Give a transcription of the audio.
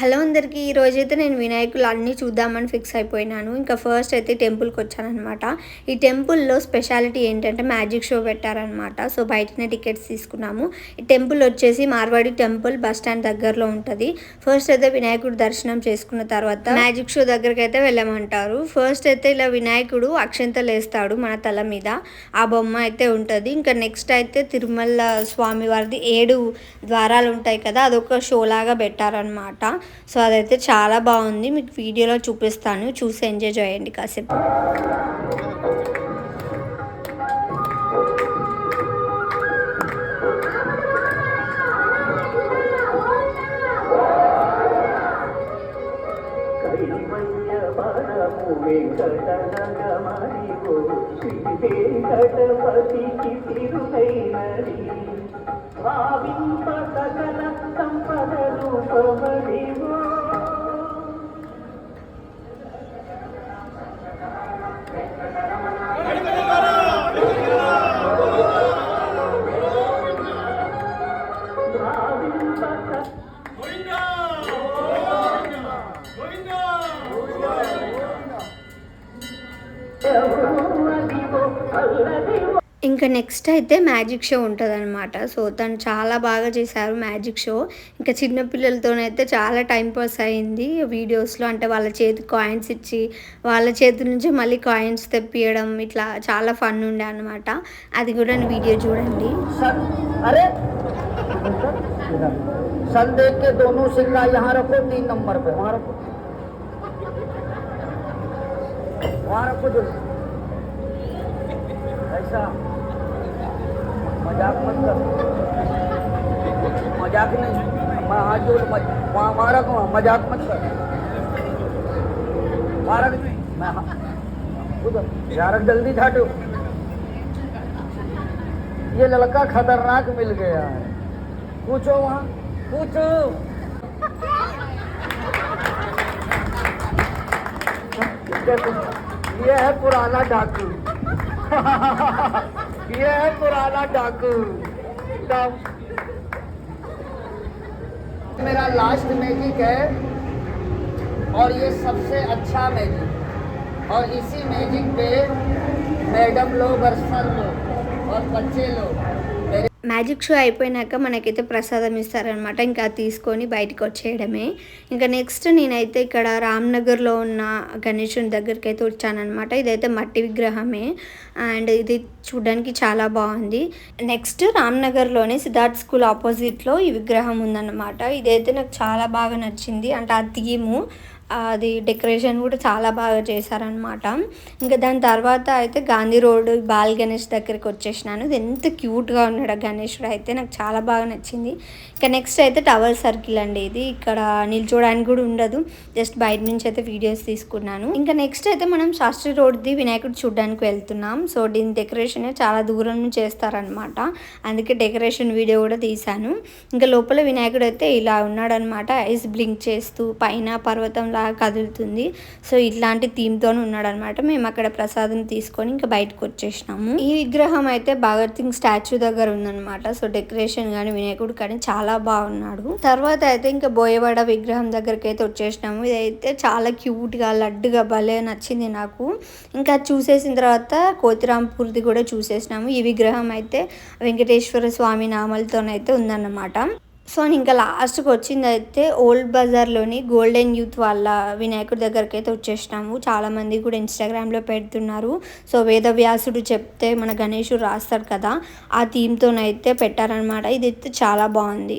Hello అందరికీ ఈరోజు అయితే నేను వినాయకులు అన్నీ చూద్దామని ఫిక్స్ అయిపోయినాను. ఇంకా ఫస్ట్ అయితే టెంపుల్కి వచ్చానమాట ఈ టెంపుల్లో స్పెషాలిటీ ఏంటంటే మ్యాజిక్ షో పెట్టారనమాట సో బయటనే టికెట్స్ తీసుకున్నాము. ఈ టెంపుల్ వచ్చేసి మార్వాడి టెంపుల్ బస్ స్టాండ్ దగ్గరలో ఉంటుంది. ఫస్ట్ అయితే వినాయకుడు దర్శనం చేసుకున్న తర్వాత మ్యాజిక్ షో దగ్గరికి అయితే వెళ్ళమంటారు. ఫస్ట్ అయితే ఇలా వినాయకుడు అక్షంతలు వేస్తాడు మన తల మీద. ఆ బొమ్మ అయితే ఉంటుంది. ఇంకా నెక్స్ట్ అయితే తిరుమల స్వామి వారిది ఏడు ద్వారాలు ఉంటాయి కదా అదొక షో లాగా పెట్టారనమాట సో అదైతే చాలా బాగుంది. మీకు వీడియోలో చూపిస్తాను. చూసి ఎంజాయ్ చేయండి కాసేపు. వెంకటపతికి ఇంకా నెక్స్ట్ అయితే మ్యాజిక్ షో ఉంటుంది అనమాట సో తను చాలా బాగా చేశారు మ్యాజిక్ షో ఇంకా చిన్నపిల్లలతోనైతే చాలా టైం పాస్ అయింది వీడియోస్లో అంటే వాళ్ళ చేతి కాయిన్స్ ఇచ్చి వాళ్ళ చేతి నుంచి మళ్ళీ కాయిన్స్ తెప్పియడం ఇట్లా చాలా ఫన్ ఉండే అనమాట అది కూడా వీడియో చూడండి सन अरे सन देख के दोनों सिक्का यहाँ रखो तीन नंबर पे वहाँ रखो जो ऐसा। मज़ाक मत कर। मज़ाक नहीं। मैं हाथ जोड़ मज़ाक मत कर। मैं जल्दी झाटो ये लड़का खतरनाक मिल गया है। पूछो वहाँ। पूछो। ये है पुराना डाकू। ये है पुराना डाकू। मेरा लास्ट मैजिक है और ये सबसे अच्छा मैजिक और इसी मैजिक पे मैडम लोग और सर लोग और बच्चे लोग మ్యాజిక్ షో అయిపోయినాక మనకైతే ప్రసాదం ఇస్తారనమాట ఇంకా అది తీసుకొని బయటకు వచ్చేయడమే. ఇంకా నెక్స్ట్ నేనైతే ఇక్కడ రామ్నగర్లో ఉన్న గణేషుని దగ్గరికి అయితే వచ్చానమాట ఇదైతే మట్టి విగ్రహమే. అండ్ ఇది చూడడానికి చాలా బాగుంది. నెక్స్ట్ రామ్నగర్లోనే సిద్ధార్థ్ స్కూల్ ఆపోజిట్లో ఈ విగ్రహం ఉందన్నమాట. ఇదైతే నాకు చాలా బాగా నచ్చింది. అంటే ఆ థీము అది డెకరేషన్ కూడా చాలా బాగా చేశారనమాట ఇంకా దాని తర్వాత అయితే గాంధీ రోడ్ బాల్ గణేష్ దగ్గరికి వచ్చేసినాను. ఇది ఎంత క్యూట్గా ఉన్నాడు ఆ గణేషుడు అయితే. నాకు చాలా బాగా నచ్చింది. ఇంకా నెక్స్ట్ అయితే టవర్ సర్కిల్ అండి ఇది. ఇక్కడ నిల్చోడానికి కూడా ఉండదు. జస్ట్ బయట నుంచి అయితే వీడియోస్ తీసుకున్నాను. ఇంకా నెక్స్ట్ అయితే మనం శాస్త్రి రోడ్ది వినాయకుడు చూడడానికి వెళ్తున్నాం. సో దీని డెకరేషన్ చాలా దూరం నుంచి చేస్తారనమాట అందుకే డెకరేషన్ వీడియో కూడా తీశాను. ఇంకా లోపల వినాయకుడు అయితే ఇలా ఉన్నాడనమాట ఐస్ బ్లింక్ చేస్తూ పైన పర్వతంలో లాగా కదులుతుంది. సో ఇట్లాంటి థీమ్తో ఉన్నాడనమాట. మేము అక్కడ ప్రసాదం తీసుకొని ఇంకా బయటకు వచ్చేసినాము. ఈ విగ్రహం అయితే భగత్ సింగ్ స్టాచ్యూ దగ్గర ఉందన్నమాట సో డెకరేషన్ కానీ వినాయకుడు కానీ చాలా బాగున్నాడు. తర్వాత అయితే ఇంకా బోయవాడ విగ్రహం దగ్గరికి అయితే వచ్చేసినాము. ఇదైతే చాలా క్యూట్గా లడ్డుగా భలే నచ్చింది నాకు. ఇంకా చూసేసిన తర్వాత కోతిరాంపూర్ది కూడా చూసేసినాము. ఈ విగ్రహం అయితే వెంకటేశ్వర స్వామి నామలతోనైతే ఉందన్నమాట. సో ఇంకా లాస్ట్కి వచ్చిందైతే ఓల్డ్ బజార్లోని గోల్డెన్ యూత్ వాళ్ళ వినాయకుడి దగ్గరికి అయితే వచ్చేసినాము. చాలామంది కూడా ఇన్స్టాగ్రామ్లో పెడుతున్నారు. సో వేదవ్యాసుడు చెప్తే మన గణేషుడు రాస్తాడు కదా ఆ థీమ్తోనైతే పెట్టారనమాట ఇది అయితే చాలా బాగుంది.